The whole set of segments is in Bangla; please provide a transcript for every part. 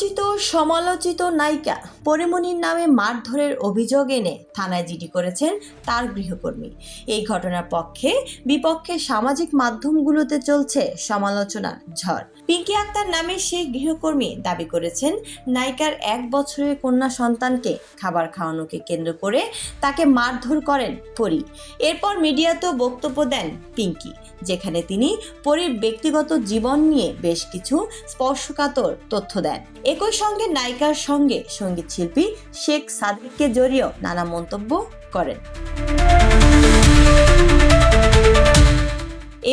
আলোচিত সমালোচিত নায়িকা পরিমণির নামে মারধরের অভিযোগ এনে থানায় জিডি করেছেন তার গৃহকর্মী। এই ঘটনার পক্ষে বিপক্ষে সামাজিক মাধ্যমগুলোতে চলছে সমালোচনার ঝড়। পিঙ্কি আক্তার নামে সেই গৃহকর্মী দাবি করেছেন, নায়িকার এক বছরের কন্যা সন্তানকে খাবার খাওয়ানোকে কেন্দ্র করে তাকে মারধর করেন পরি। এরপর মিডিয়াতেও বক্তব্য দেন পিঙ্কি, যেখানে তিনি পরীর ব্যক্তিগত জীবন নিয়ে বেশ কিছু স্পর্শকাতর তথ্য দেন। একই সঙ্গে নায়িকার সঙ্গে সংগীত শিল্পী শেখ সাদিককে জড়িয়েও নানা মন্তব্য করেন।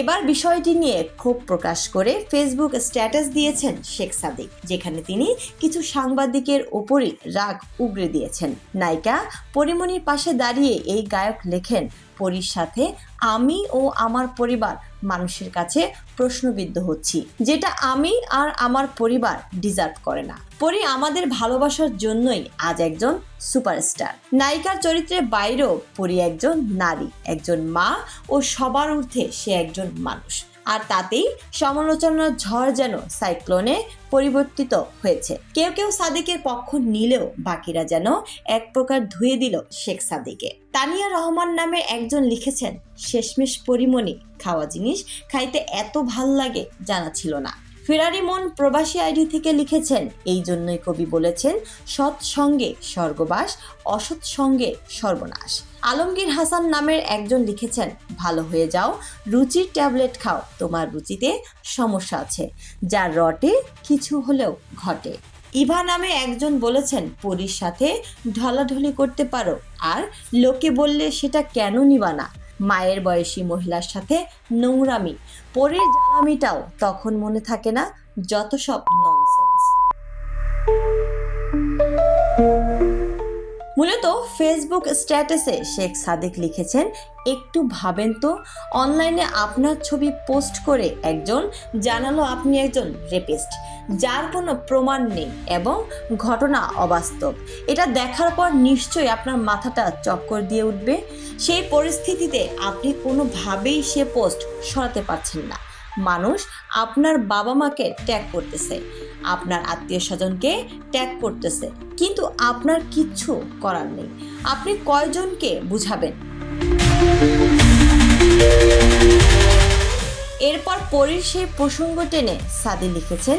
এবার বিষয়টি নিয়ে ক্ষোভ প্রকাশ করে ফেসবুক স্ট্যাটাস দিয়েছেন শেখ সাদিক, যেখানে তিনি কিছু সাংবাদিকের ওপরই রাগ উগরে দিয়েছেন। নায়িকা পরিমণির পাশে দাঁড়িয়ে এই গায়ক লেখেন পরীর সাথে আমি ও আমার পরিবার মানুষের কাছে প্রশ্নবিদ্ধ হচ্ছি। যেটা আমি আর আমার পরিবার ডিজার্ভ করে না। পরি আমাদের ভালোবাসার জন্যই আজ একজন সুপারস্টার। নায়িকার চরিত্রের বাইরেও পরি একজন নারী, একজন মা ও সবার ঊর্ধ্বে সে একজন মানুষ। আর তাতেই সমালোচনার ঝড় যেন সাইক্লোনে পরিবর্তিত হয়েছে। কেউ কেউ সাদিকের পক্ষ নিলেও বাকিরা যেন এক প্রকার ধুয়ে দিল শেখ সাদিকে তানিয়া রহমান নামে একজন লিখেছেন, শেষমেশ পরিমণি খাওয়া জিনিস খাইতে এত ভালো লাগে জানা ছিল না। ফেরারি মন প্রবাসী আইডি থেকে লিখেছেন, এই জন্যই কবি বলেছেন, সৎ সঙ্গে স্বর্গবাস, অসৎ সঙ্গে সর্বনাশ। আলমগীর হাসান নামের একজন লিখেছেন, ভালো হয়ে যাও, রুচির ট্যাবলেট খাও, তোমার রুচিতে সমস্যা আছে যার রটে, কিছু হলেও ঘটে। ইভা নামে একজন বলেছেন, পরীর সাথে ঢলাঢলি করতে পারো, আর লোকে বললে সেটা কেন নিবা না? মায়ের বয়সী মহিলার সাথে নোংরামি পরের জ্বালামিটাও তখন মনে থাকে না যত সব ননসেন্স মূলত ফেসবুক স্ট্যাটাসে শেখ সাদেক লিখেছেন, একটু ভাবেন তো, অনলাইনে আপনার ছবি পোস্ট করে একজন, জানালো আপনি একজন রেপিস্ট যার কোনো প্রমাণ নেই এবং ঘটনা অবাস্তব। এটা দেখার পর নিশ্চয়ই আপনার মাথাটা চক্কর দিয়ে উঠবে। সেই পরিস্থিতিতে আপনি কোনোভাবেই সে পোস্ট সরাতে পারছেন না। মানুষ আপনার বাবা মাকে ট্যাগ করতেছে, আপনার আত্মীয় স্বজনকে ট্যাগ করতেছে, কিন্তু আপনার কিচ্ছু করার নেই। আপনি কয়জনকে বুঝাবেন? পরের সেই প্রসঙ্গ টেনে সাদি লিখেছেন,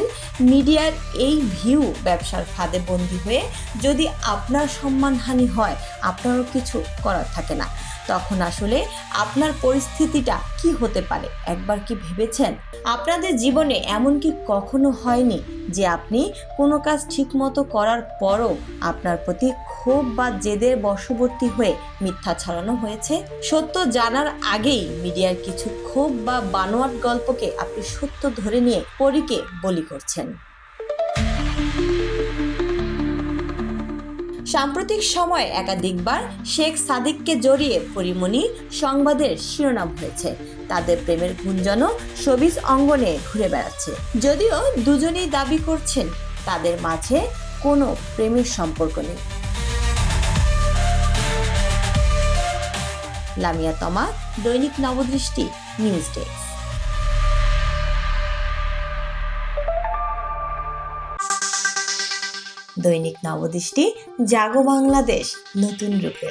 মিডিয়ার এই ভিউ ব্যবসার ফাঁদে বন্দি হয়ে যদি আপনার সম্মানহানি হয়, আপনারও কিছু করার থাকে না। তখন আসলে আপনার পরিস্থিতিটা কি হতে পারে? একবার কি ভেবেছেন? আপনাদের জীবনে এমন কি কখনো হয়নি যে আপনি কোনো কাজ ঠিকমতো করার পরও আপনার প্রতি ক্ষোভ বা জেদের বশবর্তী হয়ে মিথ্যা ছড়ানো হয়েছে, সত্য জানার আগেই মিডিয়ার কিছু ক্ষোভ বা বানোয়াট গল্পকে আপনি সত্য ধরে নিয়ে পরীকে বলি করছেন। সাম্প্রতিক সময়ে একাধিকবার শেখ সাদিককে জড়িয়ে পরিমণি সংবাদের শিরোনাম হয়েছে। তাদের প্রেমের গুঞ্জনও সবিজ অঙ্গনে ঘুরে বেড়াচ্ছে। যদিও দুজনেই দাবি করছেন, তাদের মাঝে কোনো প্রেমের সম্পর্ক নেই। লামিয়া তমা দৈনিক নবদৃষ্টি নিউজ ডেস্ক। দৈনিক নবদৃষ্টি জাগো বাংলাদেশ নতুন রূপে।